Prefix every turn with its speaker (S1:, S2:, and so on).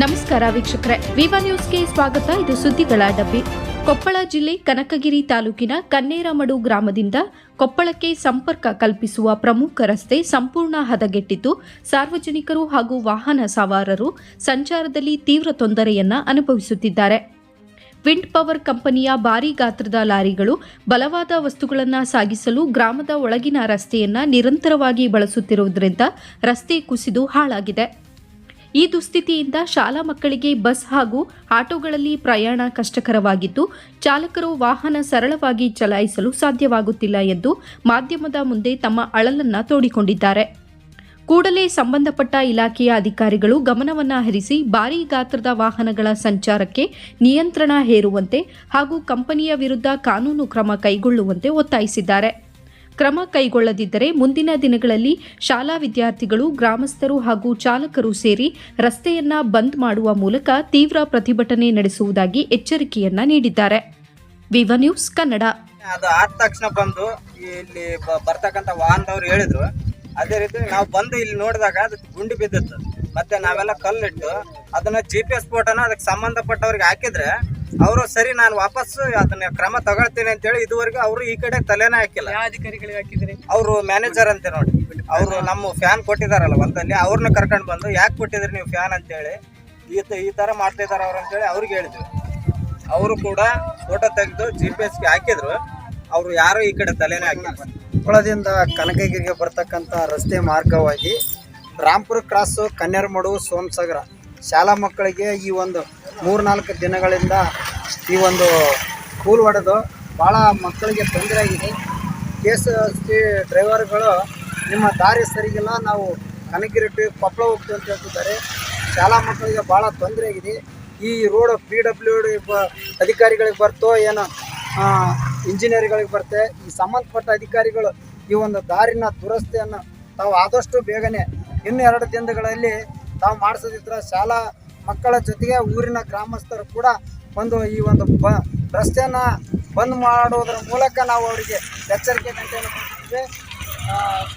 S1: ನಮಸ್ಕಾರ ವೀಕ್ಷಕರೇ. ವಿವಾ ನ್ಯೂಸ್ಗೆ ಸ್ವಾಗತ. ಇದು ಸುದ್ದಿಗಳ ಡಬ್ಬಿ. ಕೊಪ್ಪಳ ಜಿಲ್ಲೆ ಕನಕಗಿರಿ ತಾಲೂಕಿನ ಕನ್ನೇರಮಡು ಗ್ರಾಮದಿಂದ ಕೊಪ್ಪಳಕ್ಕೆ ಸಂಪರ್ಕ ಕಲ್ಪಿಸುವ ಪ್ರಮುಖ ರಸ್ತೆ ಸಂಪೂರ್ಣ ಹದಗೆಟ್ಟಿದ್ದು, ಸಾರ್ವಜನಿಕರು ಹಾಗೂ ವಾಹನ ಸವಾರರು ಸಂಚಾರದಲ್ಲಿ ತೀವ್ರ ತೊಂದರೆಯನ್ನ ಅನುಭವಿಸುತ್ತಿದ್ದಾರೆ. ವಿಂಡ್ ಪವರ್ ಕಂಪನಿಯ ಭಾರೀ ಗಾತ್ರದ ಲಾರಿಗಳು ಬಲವಾದ ವಸ್ತುಗಳನ್ನು ಸಾಗಿಸಲು ಗ್ರಾಮದ ಒಳಗಿನ ರಸ್ತೆಯನ್ನ ನಿರಂತರವಾಗಿ ಬಳಸುತ್ತಿರುವುದರಿಂದ ರಸ್ತೆ ಕುಸಿದು ಹಾಳಾಗಿದೆ. ಈ ದುಸ್ಥಿತಿಯಿಂದ ಶಾಲಾ ಮಕ್ಕಳಿಗೆ ಬಸ್ ಹಾಗೂ ಆಟೋಗಳಲ್ಲಿ ಪ್ರಯಾಣ ಕಷ್ಟಕರವಾಗಿದ್ದು, ಚಾಲಕರು ವಾಹನ ಸರಳವಾಗಿ ಚಲಾಯಿಸಲು ಸಾಧ್ಯವಾಗುತ್ತಿಲ್ಲ ಎಂದು ಮಾಧ್ಯಮದ ಮುಂದೆ ತಮ್ಮ ಅಳಲನ್ನ ತೋಡಿಕೊಂಡಿದ್ದಾರೆ. ಕೂಡಲೇ ಸಂಬಂಧಪಟ್ಟ ಇಲಾಖೆಯ ಅಧಿಕಾರಿಗಳು ಗಮನವನ್ನ ಹರಿಸಿ ಭಾರೀ ಗಾತ್ರದ ವಾಹನಗಳ ಸಂಚಾರಕ್ಕೆ ನಿಯಂತ್ರಣ ಹೇರುವಂತೆ ಹಾಗೂ ಕಂಪನಿಯ ವಿರುದ್ಧ ಕಾನೂನು ಕ್ರಮ ಕೈಗೊಳ್ಳುವಂತೆ ಒತ್ತಾಯಿಸಿದ್ದಾರೆ. ಕ್ರಮ ಕೈಗೊಳ್ಳದಿದ್ದರೆ ಮುಂದಿನ ದಿನಗಳಲ್ಲಿ ಶಾಲಾ ವಿದ್ಯಾರ್ಥಿಗಳು, ಗ್ರಾಮಸ್ಥರು ಹಾಗೂ ಚಾಲಕರು ಸೇರಿ ರಸ್ತೆಯನ್ನ ಬಂದ್ ಮಾಡುವ ಮೂಲಕ ತೀವ್ರ ಪ್ರತಿಭಟನೆ ನಡೆಸುವುದಾಗಿ ಎಚ್ಚರಿಕೆಯನ್ನ ನೀಡಿದ್ದಾರೆ. ವಿವ ನ್ಯೂಸ್ ಕನ್ನಡ.
S2: ಅದು ಆದ ತಕ್ಷಣ ಬಂದು ಇಲ್ಲಿ ಬರ್ತಕ್ಕಂಥ ವಾಹನದವ್ರು ಹೇಳಿದ್ರು. ಅದೇ ರೀತಿ ನಾವು ಬಂದು ಇಲ್ಲಿ ನೋಡಿದಾಗ ಅದು ಗುಂಡಿ ಬಿದ್ದಿತ್ತು. ಮತ್ತೆ ನಾವೆಲ್ಲ ಕಲ್ಲಿಟ್ಟು ಅದನ್ನ ಜಿ ಪಿ ಎಸ್ ಫೋಟೋನ ಅದಕ್ಕೆ ಸಂಬಂಧಪಟ್ಟವ್ರಿಗೆ ಹಾಕಿದ್ರೆ ಅವರು ಸರಿ ನಾನು ವಾಪಸ್ ಅದನ್ನ ಕ್ರಮ ತಗೊಳ್ತೀನಿ ಅಂತೇಳಿ ಇದುವರೆಗೂ ಅವರು ಈ ಕಡೆ ತಲೆನೇ ಹಾಕಿಲ್ಲ.
S3: ಯಾವ ಅಧಿಕಾರಿಗಳಿಗೆ ಹಾಕಿದ್ರಿ
S2: ಅವರು ಮ್ಯಾನೇಜರ್ ಅಂತೆ ನೋಡಿ. ಅವರು ನಮ್ಮ ಫ್ಯಾನ್ ಕೊಟ್ಟಿದಾರಲ್ಲ ಹೊಲದಲ್ಲಿ ಅವ್ರನ್ನ ಕರ್ಕೊಂಡು ಬಂದು ಯಾಕೆ ಕೊಟ್ಟಿದ್ರಿ ನೀವು ಫ್ಯಾನ್ ಅಂತೇಳಿ ಈ ತ- ಈ ತರ ಮಾಡ್ತಿದ್ದಾರೆ ಅವ್ರು ಅಂತೇಳಿ ಅವ್ರಿಗೆ ಹೇಳಿದ್ವಿ. ಅವರು ಕೂಡ ಫೋಟೋ ತೆಗೆದು ಜಿ ಪಿ ಎಸ್ಗೆ ಹಾಕಿದ್ರು. ಅವರು ಯಾರು ಈ ಕಡೆ ತಲೆನೇ ಹಾಕಿಲ್ಲ.
S4: ಕೊಪ್ಪಳದಿಂದ ಕನಕಗಿರಿಗೆ ಬರ್ತಕ್ಕಂಥ ರಸ್ತೆ ಮಾರ್ಗವಾಗಿ ರಾಂಪುರ ಕ್ರಾಸು ಕನ್ಯಾರ್ಮಡು ಸೋಮಸಾಗರ ಶಾಲಾ ಮಕ್ಕಳಿಗೆ ಈ ಒಂದು ಮೂರ್ನಾಲ್ಕು ದಿನಗಳಿಂದ ಈ ಒಂದು ಕೂಲ್ ಹೊಡೆದು ಭಾಳ ಮಕ್ಕಳಿಗೆ ತೊಂದರೆ ಆಗಿದೆ. ಕೆ ಎಸ್ ಡ್ರೈವರ್ಗಳು ನಿಮ್ಮ ದಾರಿ ಸರಿಗಿಲ್ಲ, ನಾವು ಕನಕಿರಿಟ್ಟು ಕೊಪ್ಪಳ ಹೋಗ್ತೀವಿ ಅಂತ ಹೇಳ್ತಿದ್ದಾರೆ. ಶಾಲಾ ಮಕ್ಕಳಿಗೆ ಭಾಳ ತೊಂದರೆ ಆಗಿದೆ. ಈ ರೋಡ್ ಪಿ ಡಬ್ಲ್ಯೂ ಡಿ ಬ ಅಧಿಕಾರಿಗಳಿಗೆ ಬರ್ತೋ ಏನೋ ಇಂಜಿನಿಯರ್ಗಳಿಗೆ ಬರುತ್ತೆ ಈ ಸಂಬಂಧಪಟ್ಟ ಅಧಿಕಾರಿಗಳು ಈ ಒಂದು ದಾರಿನ ದುರಸ್ತಿಯನ್ನು ತಾವು ಆದಷ್ಟು ಬೇಗನೆ ಇನ್ನೆರಡು ಎರಡು ದಿನಗಳಲ್ಲಿ ತಾವು ಮಾಡಿಸದಿದ್ರೆ ಶಾಲಾ ಮಕ್ಕಳ ಜೊತೆಗೆ ಊರಿನ ಗ್ರಾಮಸ್ಥರು ಕೂಡ ಒಂದು ಈ ಒಂದು ಬ ರಸ್ತೆಯನ್ನು ಬಂದ್ ಮಾಡೋದ್ರ ಮೂಲಕ ನಾವು ಅವರಿಗೆ ಎಚ್ಚರಿಕೆ ಗಂಟೆಯನ್ನು ಕೊಡ್ತಿದ್ವಿ